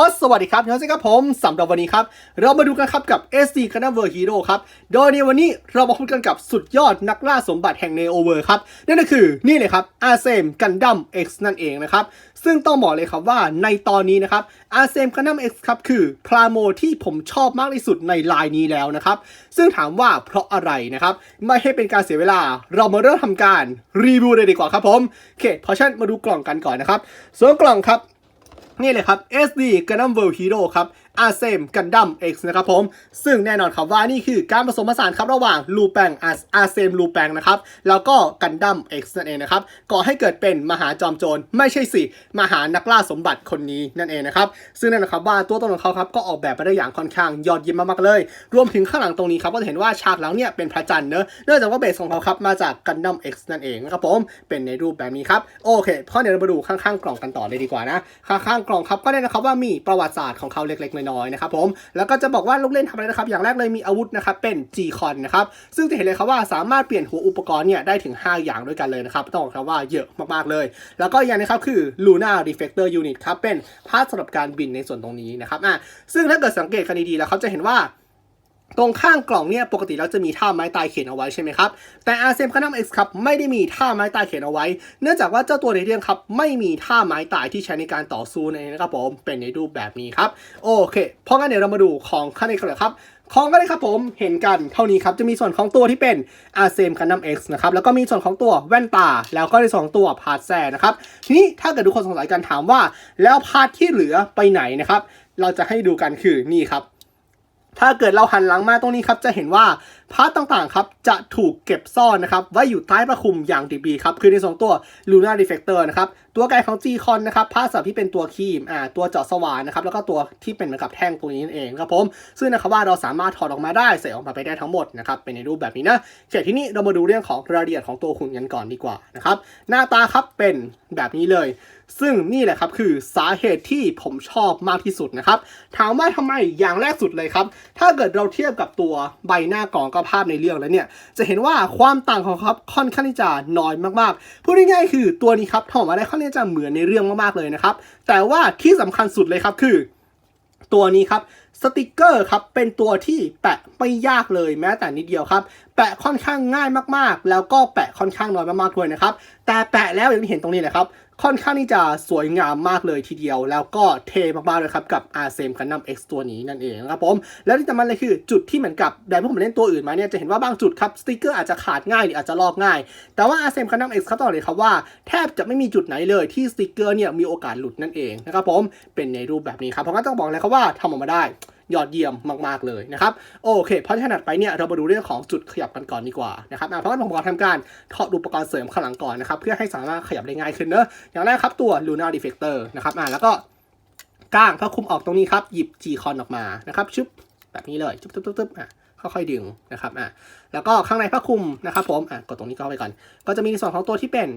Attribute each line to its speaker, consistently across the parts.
Speaker 1: อสวัสดีครับทุกท่านครับผมสำหรับวันนี้ครับ เรามาดูกันครับกับ SD c a n a v e r Hero ครับ โดยในวันนี้เรามาพบกันกับสุดยอดนักล่าสมบัติแห่ง Neo v e r ครับ นั่นก็คือนี่เลยครับ a r s e m Gundam X นั่นเองนะครับ ซึ่งต้องบอกเลยครับว่าในตอนนี้นะครับ a r s e m Gundam X ครับคือพลาโมที่ผมชอบมากที่สุดในลายนี้แล้วนะครับ ซึ่งถามว่าเพราะอะไรนะครับ ไม่ให้เป็นการเสียเวลา เรามาเริ่มทำการรีวิวเลยดีกว่าครับผมโอเคพราะฉะนั้นมาดูกล่องกันก่อนนะครับส่วนกล่องครับ นี่เลยครับ SD Gundam World Hero ครับ อาเซมกันดัม X นะครับผม ซึ่งแน่นอนครับว่านี่คือการผสมผสานครับระหว่างลูแปงอาเซมลูแปงนะครับ แล้วก็กันดัม X นั่นเองนะครับ ก่อให้เกิดเป็นมหาจอมโจรไม่ใช่สิ มหานักล่าสมบัติคนนี้นั่นเองนะครับ ซึ่งแน่นอนครับว่าตัวตนของเขาครับก็ออกแบบมาได้อย่างค่อนข้างยอดเยี่ยมมากๆเลย รวมถึงข้างหลังตรงนี้ครับก็จะเห็นว่าฉากหลังเนี่ยเป็นพระจันทร์เนอะเนื่องจากว่าเบสของเขาครับมาจากกันดัม X นั่นเองนะครับผม เป็นในรูปแบบนี้ครับ โอเคเพราะเดี๋ยวเรามาดูข้างๆกล่องกันต่อเลยดีกว่านะ ข้างๆกล่องครับก็ได้นะครับว่ามีประวัติศาสตร์ของเขาเล็กๆน้อยๆนะครับผม แล้วก็จะบอกว่าลูกเล่นทำอะไรนะครับ อย่างแรกเลยมีอาวุธนะครับ เป็น G ีคอนะครับ ซึ่งจะเห็นเลยครับว่าสามารถเปลี่ยนหัวอุปกรณ์เนี่ยได้ถึง 5 อย่างด้วยกันเลยนะครับ ต้องบอกครับว่าเยอะมากๆเลย แล้วก็อีกอย่างนะครับคือ Luna Reflector Unit ครับ เป็นพาร์ทสำหรับการบินในส่วนตรงนี้นะครับ อะ ซึ่งถ้าเกิดสังเกตกันดีๆแล้วเขาจะเห็นว่า ตรงข้างกล่องเนี่ยปกติแล้วจะมีท่าไม้ตายเขียนเอาไว้ใช่ไหมครับแต่ r c m Canam X ครับไม่ได้มีท่าไม้ตายเขียนเอาไว้ เนื่องจากว่าเจ้าตัวในเรื่องครับไม่มีท่าไม้ตายที่ใช้ในการต่อสู้นั่นเองนะครับผมเป็นในรูปแบบนี้ครับโอเคเพราะงั้นเดี๋ยวเรามาดูของข้างในกันเลยครับของก็ได้ครับผมเห็นกันเท่านี้ครับจะมีส่วนของตัวที่เป็น r c m Canam X นะครับแล้วก็มีส่วนของตัวแว่นตา แล้วก็ในส่วนของตัวพาร์ทแซนะครับทีนี้ถ้าเกิดทุกคนสงสัยกันถามว่า แล้วพาร์ทที่เหลือไปไหนนะครับเราจะให้ดูกันคือนี่ครับ ถ้าเกิดเราหันหลังมาตรงนี้ครับจะเห็นว่า พาร์ตต่างๆครับจะถูกเก็บซ่อนนะครับไว้อยู่ใต้ผ้าคลุมอย่างดีๆครับคือในสองตัว Luna Reflector นะครับตัวไกลของ G-Con นะครับพาร์ทสับที่เป็นตัวคีมอ่าตัวเจาะสว่านนะครับแล้วก็ตัวที่เป็นเหมือนกับแท่งตัวนี้นั่นเองครับผมซึ่งนะครับว่าเราสามารถถอดออกมาได้ใส่ออกมาไปได้ทั้งหมดนะครับเป็นในรูปแบบนี้นะเสร็จที่นี้เรามาดูเรื่องของรายละเอียดของตัวหุ่นกันก่อนดีกว่านะครับหน้าตาครับเป็นแบบนี้เลย ซึ่งนี่แหละครับคือสาเหตุที่ผมชอบมากที่สุดนะครับถามว่าทำไมอย่างแรกสุดเลยครับถ้าเกิดเราเทียบกับตัวใบหน้ากล่องกบภาพในเรื่องแล้วเนี่ย จะเห็นว่าความต่างของเขาครับค่อนข้างที่จะน้อยมากๆ พูดง่ายๆคือตัวนี้ครับทำออกมาได้ค่อนข้างจะเหมือนในเรื่องมากๆเลยนะครับ แต่ว่าที่สำคัญสุดเลยครับคือ ตัวนี้ครับสติกเกอร์ครับเป็นตัวที่แปะไม่ยากเลยแม้แต่นิดเดียวครับ แปะค่อนข้างง่ายมากๆ แล้วก็แปะค่อนข้างน้อยมากๆด้วยนะครับ แต่แปะแล้วอย่างที่เห็นตรงนี้แหละครับ ค่อนข้างที่จะสวยงามมากเลยทีเดียว แล้วก็เทมากๆเลยครับกับ r c m Gundam X ตัวนี้นั่นเองนะครับผมแล้วที่สำคัญเลยคือจุดที่เหมือนกับแบบที่ผมเล่นตัวอื่นมาเนี่ยจะเห็นว่าบางจุดครับสติกเกอร์อาจจะขาดง่ายหรืออาจจะลอกง่าย แต่ว่า r c m Gundam X เขาต้องบอกเลยครับว่าแทบจะไม่มีจุดไหนเลยที่สติกเกอร์เนี่ยมีโอกาสหลุดนั่นเองนะครับผมเป็นในรูปแบบนี้ครับเพราะงั้นต้องบอกเลยครับว่าทำออกมาได้ ยอดเยี่ยมมากๆเลยนะครับโอเคเพราะฉะนั้นไปเนี่ยเรามาดูเรื่องของจุดขยับกันก่อนดีกว่านะครับเพราะงั้นผมขอทำการถอดอุปกรณ์เสริมข้างหลังก่อนนะครับเพื่อให้สามารถขยับได้ง่ายขึ้นเนอะอย่างแรกครับตัว Luna Deflector นะครับอะแล้วก็ก้างผ้าคลุมออกตรงนี้ครับหยิบ G-Con ออกมานะครับชึบแบบนี้เลยชึบชึบชึบชึบอะค่อยๆดึงนะครับอะแล้วก็ข้างในผ้าคลุมนะครับผมอะกดตรงนี้ก็ไปก่อน ก็จะมีส่วนของตัวที่เป็น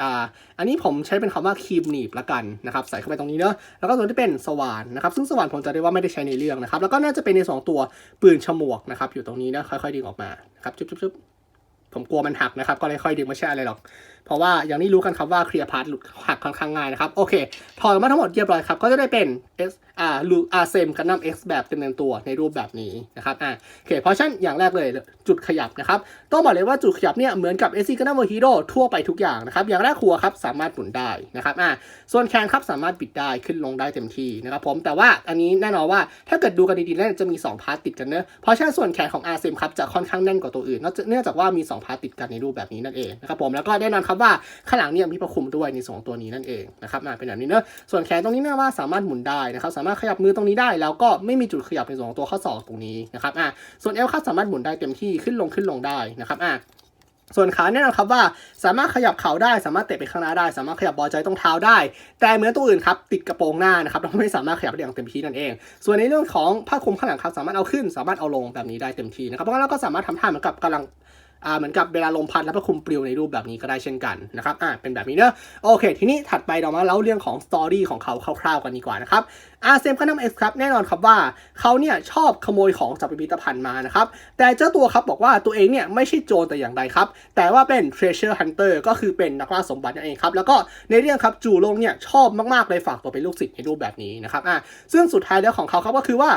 Speaker 1: อ่าอันนี้ผมใช้เป็นคำว่าครีมหนีบละกันนะครับใส่เข้าไปตรงนี้เนอะแล้วก็ตัวที่เป็นสว่านนะครับซึ่งสว่านผมจะได้ว่าไม่ได้ใช้ในเรื่องนะครับแล้วก็น่าจะเป็นในสองตัวปืนฉมวกนะครับอยู่ตรงนี้นะค่อยๆดึงออกมานะครับจุ๊บๆผมกลัวมันหักนะครับก็เลยค่อยดึงไม่ใช่อะไรหรอก เพราะว่าอย่างนี้รู้กันครับว่าเคลียร์พาร์ทหลุดหักค่อนข้างง่ายนะครับ โอเค ถอดมาทั้งหมดเรียบร้อยครับ ก็จะได้เป็น S อ่าลูอาเซมกันนัม X แบบเต็มๆตัวในรูปแบบนี้นะครับอ่าโอเคเพราะฉะนั้นอย่างแรกเลยจุดขยับนะครับ ต้องบอกเลยว่าจุดขยับเนี่ยเหมือนกับ SC กันนัมฮีโร่ทั่วไปทุกอย่างนะครับ อย่างแรกหัวครับสามารถหมุนได้นะครับอ่าส่วนแขนครับสามารถบิดได้ขึ้นลงได้เต็มที่นะครับผมแต่ว่าอันนี้แน่นอนว่าถ้าเกิดดูกันดีๆแล้วจะมี 2 พาร์ทติดกันเนอะเพราะฉะนั้นส่วนแขนของอาเซมครับจะค่อนข้างแน่นกว่าตัวอื่นเนื่องจากว่ามี2พาร์ทติดกันในรูปแบบนี้นั่นเองนะครับผมแล้วก็แน่นอนครับว่าข้างหลังเนี่ยมีประคุมด้วยในสองตัวนี้นั่นเองนะครับอ่าเป็นแบบนี้เนอะส่วนแขนตรงนี้เนี่ยว่าสามารถหมุนได้นะครับสามารถขยับมือตรงนี้ได้ แล้วก็ไม่มีจุดขยับในส่วนของตัวข้อศอกตรงนี้นะครับอ่าส่วนเอวครับสามารถหมุนได้เต็มที่ขึ้นลงขึ้นลงได้นะครับอ่าส่วนขาแน่นอนครับว่าสามารถขยับเข่าได้ สามารถเตะไปข้างหน้าได้ สามารถขยับบอลใจตรงเท้าได้ แต่เหมือนตัวอื่นครับติดกระโปรงหน้านะครับเราไม่สามารถขยับได้อย่างเต็มที่นั่นเอง ส่วนในเรื่องของผ้าคลุมข้างหลังครับสามารถเอาขึ้น สามารถเอาลงแบบนี้ได้เต็มที่นะครับเพราะงั้นเราก็สามารถทำท่าเหมือนกับกำลัง อ่าเหมือนกับเวลาลมพัดแล้วก็คุมปลิวในรูปแบบนี้ก็ได้เช่นกันนะครับอ่าเป็นแบบนี้เนอะโอเค ทีนี้ถัดไปเรามาเล่าเรื่องของสตอรี่ของเขาคร่าวๆกันดีกว่านะครับอาเซมกันดัมเอ็กซ์ครับแน่นอนครับว่าเขาเนี่ยชอบขโมยของจากพิพิธภัณฑ์มานะครับแต่เจ้าตัวครับบอกว่าตัวเองเนี่ยไม่ใช่โจรแต่อย่างใดครับ แต่ว่าเป็น treasure hunter ก็คือเป็นนักล่าสมบัตินั่นเองครับแล้วก็ในเรื่องครับจูลงเนี่ยชอบมากๆเลยฝากตัวเป็นลูกศิษย์ในรูปแบบนี้นะครับอ่าซึ่งสุดท้ายแล้วของเขาครับก็คือว่า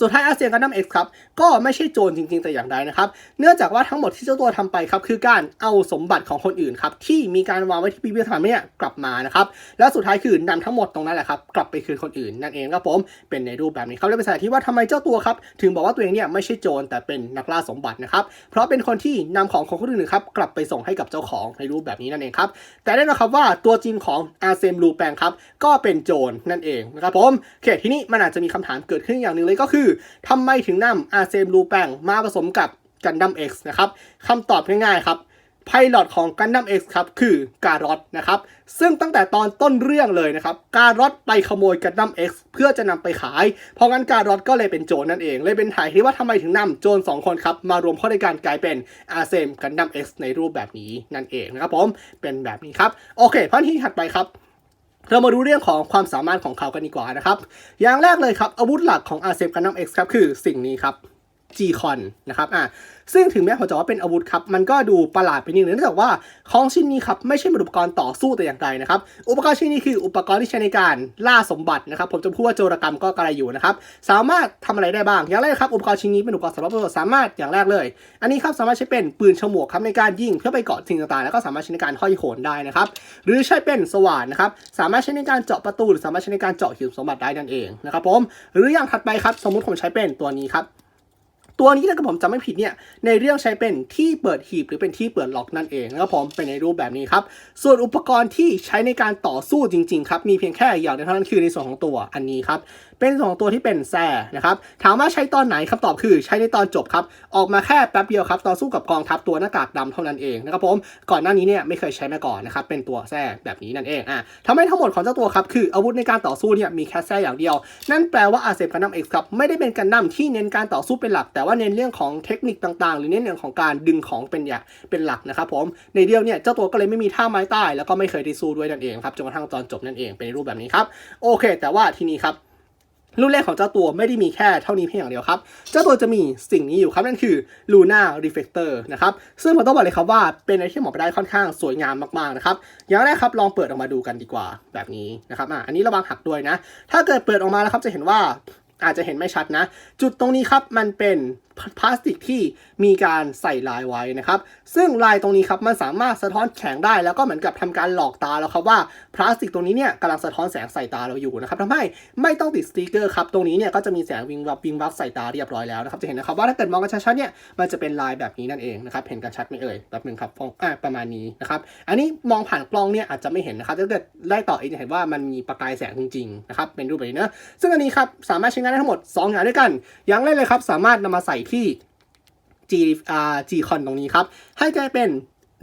Speaker 1: สุดท้ายอาเซียนกันดั้มเอ็กซ์ครับก็ไม่ใช่โจรจริงๆแต่อย่างใดนะครับ เนื่องจากว่าทั้งหมดที่เจ้าตัวทำไปครับคือการเอาสมบัติของคนอื่นครับที่มีการวางไว้ที่พิพิธภัณฑ์เนี่ยกลับมานะครับแล้วสุดท้ายคือนำทั้งหมดตรงนั้นแหละครับกลับไปคืนคนอื่นนั่นเองครับผมเป็นในรูปแบบนี้ครับและเป็นสาเหตุที่ว่าทำไมเจ้าตัวครับถึงบอกว่าตัวเองเนี่ยไม่ใช่โจรแต่เป็นนักล่าสมบัตินะครับเพราะเป็นคนที่นำของของคนอื่นครับกลับไปส่งให้กับเจ้าของในรูปแบบนี้นั่นเองครับแต่แน่นอนครับว่าตัวจริงของอาเซมลูแปงครับก็เป็นโจรนั่นเองนะครับผมโอเคทีนี้มันอาจจะมีคำถามเกิดขึ้นอย่างหนึ่งเลยก็คือทำไมถึงนำอาเซมลูแปงมาผสมกับกันดั้ม X นะครับคำตอบง่ายๆครับไพลอตของกันดั้ม X ครับคือการอตนะครับซึ่งตั้งแต่ตอนต้นเรื่องเลยนะครับการอตไปขโมยกันดั้ม X เพื่อจะนำไปขาย เพราะงั้นการอตก็เลยเป็นโจรนั่นเอง เลยเป็นถ่ายที่ว่าทำไมถึงนำโจรสองคนครับมารวมเข้าในการกลายเป็นอาเซมกันดั้ม X ในรูปแบบนี้นั่นเองนะครับผมเป็นแบบนี้ครับโอเคพันที่ถัดไปครับ เรามาดูเรื่องของความสามารถของเขากันดีกว่านะครับ อย่างแรกเลยครับอาวุธหลักของอาเซมกันนัมเอ็กซ์ครับคือสิ่งนี้ครับ G-Con นะครับอะซึ่งถึงแม้ผมจะว่าเป็นอาวุธครับ มันก็ดูประหลาดไปนิดนึงเนื่องจากว่าของชิ้นนี้ครับ ไม่ใช่อุปกรณ์ต่อสู้แต่อย่างใดนะครับ อุปกรณ์ชิ้นนี้คืออุปกรณ์ที่ใช้ในการล่าสมบัตินะครับ ผมจะพูดว่าโจรกรรมก็กระไรอยู่นะครับ สามารถทำอะไรได้บ้าง อย่างแรกครับ อุปกรณ์ชิ้นนี้เป็นอุปกรณ์สำหรับประโยชน์สามารถอย่างแรกเลย อันนี้ครับสามารถใช้เป็นปืนฉมวกครับในการยิงเพื่อไปเกาะสิ่งต่างๆ แล้วก็สามารถใช้ในการห้อยโหนได้นะครับ หรือใช้เป็นสว่านนะครับ สามารถใช้ในการเจาะประตูหรือสามารถใช้ในการเจาะหีบสมบัติได้นั่นเองนะครับผม หรืออย่างถัดไปครับ สมมติผมใช้เป็นตัวนี้ครับ ตัวนี้ถ้าเกิดผมจำไม่ผิดเนี่ยในเรื่องใช้เป็นที่เปิดหีบหรือเป็นที่เปิดล็อกนั่นเองนะครับผมเป็นในรูปแบบนี้ครับส่วนอุปกรณ์ที่ใช้ในการต่อสู้จริงๆครับมีเพียงแค่อย่างเดียวเท่านั้นคือในส่วนของตัวอันนี้ครับเป็นส่วนของตัวที่เป็นแซ่นะครับถามว่าใช้ตอนไหนคำตอบคือใช้ในตอนจบครับออกมาแค่แป๊บเดียวครับต่อสู้กับกองทัพตัวหน้ากากดำเท่านั้นเองนะครับผมก่อนหน้านี้เนี่ยไม่เคยใช้มาก่อนนะครับเป็นตัวแซ่แบบนี้นั่นเองอะทำให้ทั้งหมดของเจ้าตัวครับคืออาวุธในการต่อสู้เนี่ยมีแค่แซ่อย่างเดียว นั่นแปลว่าอาเซฟกันดั้มเอ็กซ์ครับไม่ได้เป็นกันดั้มที่เน้นการต่อสู้เป็นหลักแต่ว่าเน้นเรื่องของเทคนิคต่างๆ หรือเน้นเรื่องของการดึงของเป็นอย่างเป็นหลักนะครับผมในเรื่องเนี่ยเจ้าตัวก็เลยไม่มีท่าไม้ใต้แล้วก็ไม่เคยได้สู้ด้วยนั่นเองครับจนกระทั่งตอนจบนั่นเองเป็นรูปแบบนี้ครับโอเค แต่ว่าทีนี้ครับรุ่นแรกของเจ้าตัวไม่ได้มีแค่เท่านี้เพียงอย่างเดียวครับ เจ้าตัวจะมีสิ่งนี้อยู่ครับ นั่นคือ Luna Reflector นะครับ ซึ่งผมต้องบอกเลยครับว่าเป็นอะไรที่เหมาะไปได้ค่อนข้างสวยงามมากๆนะครับ อย่างแรกครับลองเปิดออกมาดูกันดีกว่าแบบนี้นะครับอะอันนี้ระวังหักด้วยนะ ถ้าเกิดเปิดออกมาแล้วครับจะเห็นว่า อาจจะเห็นไม่ชัดนะ จุดตรงนี้ครับมันเป็น พลาสติกที่มีการใส่ลายไว้นะครับ ซึ่งลายตรงนี้ครับมันสามารถสะท้อนแสงได้ แล้วก็เหมือนกับทำการหลอกตาแล้วครับว่าพลาสติกตรงนี้เนี่ยกำลังสะท้อนแสงใส่ตาเราอยู่นะครับทำให้ไม่ต้องติดสติกเกอร์ครับตรงนี้เนี่ยก็จะมีแสงวิงวับวิงวับใส่ตาเรียบร้อยแล้วนะครับจะเห็นนะครับว่าถ้าเกิดมองกันชัดๆเนี่ยมันจะเป็นลายแบบนี้นั่นเองนะครับเห็นกันชัดไหมเอ่ยแบบหนึ่งครับฟองอ่าประมาณนี้นะครับอันนี้มองผ่านกล้องเนี่ยอาจจะไม่เห็นนะครับถ้าเกิดไล่ต่อเองจะเห็นว่ามันมีประกายแสงจริงๆนะครับเป็นรูปแบบนี้นะซึ่งอันนี้ครับสามารถใช้งานได้ทั้งหมดสอย่างด้วยกัน อย่างแรกเลยครับสามารถนำมาใส่ที่ G อ่า G คอนตรงนี้ครับ ให้กลายเป็น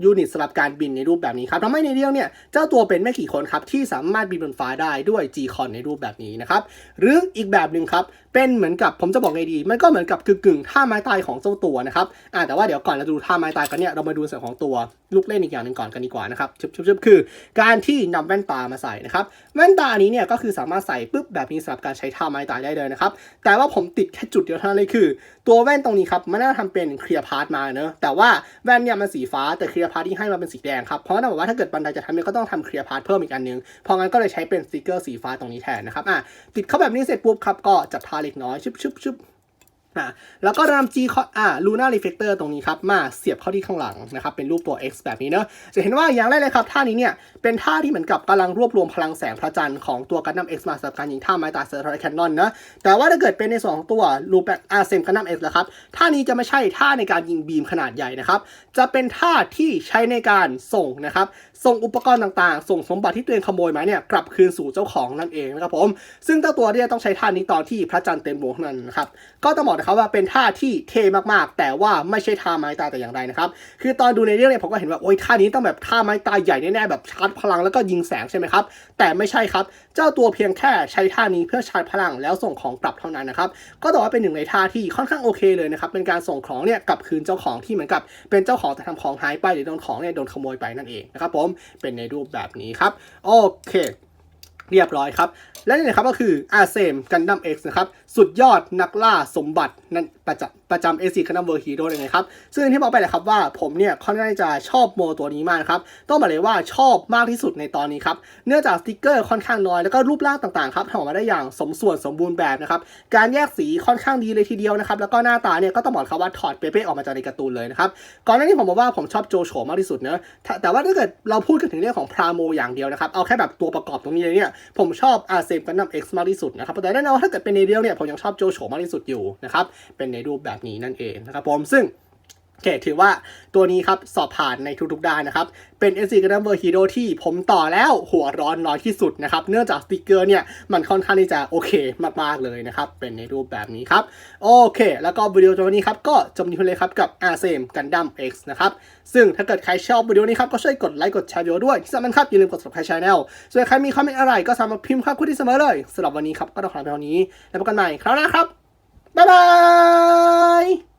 Speaker 1: ยูนิตสำหรับการบินในรูปแบบนี้ครับทำให้ในเรื่องเนี่ยเจ้าตัวเป็นไม่กี่คนครับที่สามารถบินบนฟ้าได้ด้วย G con ในรูปแบบนี้นะครับหรืออีกแบบหนึ่งครับเป็นเหมือนกับผมจะบอกไงดี มันก็เหมือนกับกึ่งๆท่าไม้ตายของเจ้าตัวนะครับอ่าแต่ว่าเดี๋ยวก่อนเราดูท่าไม้ตายกันเนี่ยเรามาดูส่วนของตัวลูกเล่นอีกอย่างหนึ่งก่อนกันดีกว่านะครับชึบชึบชึบคือ การที่นำแว่นตามาใส่นะครับแว่นตานี้เนี่ยก็คือสามารถใส่ปุ๊บแบบนี้สำหรับการใช้ท่าไม้ตายได้เลยนะครับแต่ว่าผมติดแค่จุดเดียวเท่านั้นเลยคือ ตัวแว่นตรงนี้ครับมันน่าจะทำเป็นเคลียร์พาร์ทมาเนอะแต่ว่าแว่นเนี่ยมันสีฟ้าแต่เคลียร์พาร์ทที่ให้มาเป็นสีแดงครับ เพราะนั่นหมายว่าถ้าเกิดบันไดจะทำเนี่ยก็ต้องทำเคลียร์พาร์ทเพิ่มอีกอันนึง เพราะงั้นก็เลยใช้เป็นสติกเกอร์สีฟ้าตรงนี้แทนนะครับอะติดเข้าแบบนี้เสร็จปุ๊บครับก็จับทาเล็กน้อยชุบชุบชุบ อะแล้วก็นำ G อ่า Luna Reflector ตรงนี้ครับ มาเสียบเข้าที่ข้างหลังนะครับ เป็นรูปตัว X แบบนี้เนอะจะเห็นว่าอย่างแรกเลยครับ ท่านี้เนี่ย เป็นท่าที่เหมือนกับกำลังรวบรวมพลังแสงพระจันทร์ของตัวกันดั้ม X มาสำหรับการยิงท่าไม้ตาเซอร์ทอยแคนนอนนะแต่ว่าถ้าเกิดเป็นในส่วนของตัวรูปแบบอาเซมกันดั้ม X แล้วครับ ท่านี้จะไม่ใช่ท่าในการยิงบีมขนาดใหญ่นะครับ จะเป็นท่าที่ใช้ในการส่งนะครับส่งอุปกรณ์ต่างๆ ส่งสมบัติที่ตัวเองขโมยมาเนี่ยกลับคืนสู่เจ้าของนั่นเองนะครับผมซึ่งเจ้าตัวเนี่ยต้องใช้ท่านี้ตอนที่พระจันทร์เต็มดวงนั้นนะครับก็ต้องบอกนะครับครับว่าเป็นท่าที่เท่มากๆ แต่ว่าไม่ใช่ท่าไม้ตายแต่อย่างใดนะครับคือตอนดูในเรื่องเนี่ยผมก็เห็นว่าโอ้ยท่านี้ต้องแบบท่าไม้ตายใหญ่แน่ๆแบบชาร์จพลังแล้วก็ยิงแสงใช่ไหมครับแต่ไม่ใช่ครับ เจ้าตัวเพียงแค่ใช้ท่านี้เพื่อชาร์จพลังแล้วส่งของกลับเท่านั้นนะครับก็ถือว่าเป็นหนึ่งในท่าที่ค่อนข้างโอเคเลยนะครับเป็นการส่งของเนี่ยกลับคืนเจ้าของที่เหมือนกับ เป็นเจ้าของแต่ทำของหายไปหรือโดนของเนี่ยโดนขโมยไปนั่นเองนะครับผมเป็นในรูปแบบนี้ครับโอเค เรียบร้อยครับ และนี่นะครับก็คืออาเซมกันดั้ม X นะครับสุดยอดนักล่าสมบัตินั่นประจำประจำเอซีกันดัมเวอร์ฮีโร่เลยนะครับ ซึ่งที่บอกไปแหละครับว่าผมเนี่ยค่อนข้างจะชอบโมตัวนี้มากครับ ต้องบอกเลยว่าชอบมากที่สุดในตอนนี้ครับ เนื่องจากสติกเกอร์ค่อนข้างน้อยแล้วก็รูปร่างต่างๆครับทำออกมาได้อย่างสมส่วนสมบูรณ์แบบนะครับ การแยกสีค่อนข้างดีเลยทีเดียวนะครับ แล้วก็หน้าตาเนี่ยก็ต้องบอกครับว่าถอดเป๊ะๆออกมาจากในการ์ตูนเลยนะครับ ก่อนหน้านี้ผมบอกว่าผมชอบโจโฉมากที่สุดเนอะแต่ว่าถ้าเกิดเราพูดกันถึงเรื่องของพราโมอย่างเดียวนะครับ เอาแค่แบบตัวประกอบตรงนี้เลยเนี่ย ผมชอบอาเซมกันดัมเอ็กซ์มากที่สุดนะครับแต่แน่นอนว่าถ้าเกิดเป็นในเดียวเนี่ยผมยังชอบโจโฉมากที่สุดอยู่นะครับเป็นในรูปแบบนี้นั่นเองนะครับผมซึ่ง โอเคถือว่าตัวนี้ครับสอบผ่านในทุกๆด้านนะครับ เป็น s อ g u n n u m b e r Hero ที่ผมต่อแล้วหัวร้อนน้อยที่สุดนะครับ เนื่องจากสติกเกอร์เนี่ย มันค่อนข้างที่จะโอเคมากๆเลยนะครับ เป็นในรูปแบบนี้ครับ โอเค แล้วก็วิดีโอตัวนี้ครับ ก็จบนี้เลยครับกับ a r s e m Gundam X นะครับ ซึ่งถ้าเกิดใครชอบวิดีโอนี้ครับ ก็ช่วยกดไลค์กดแชร์วิดีโอด้วยที่สำคัญครับอย่าลืมกด subscribe channel ส่วนใครมีคอมเมนต์อะไรก็สามารถพิมพ์ครับคุณที่เสมอเลยสำหรับวันนี้ครับก็ต้องขอลาไปเท่านี้แล้วพบกันใหม่คราวหน้าครับบ๊ายบาย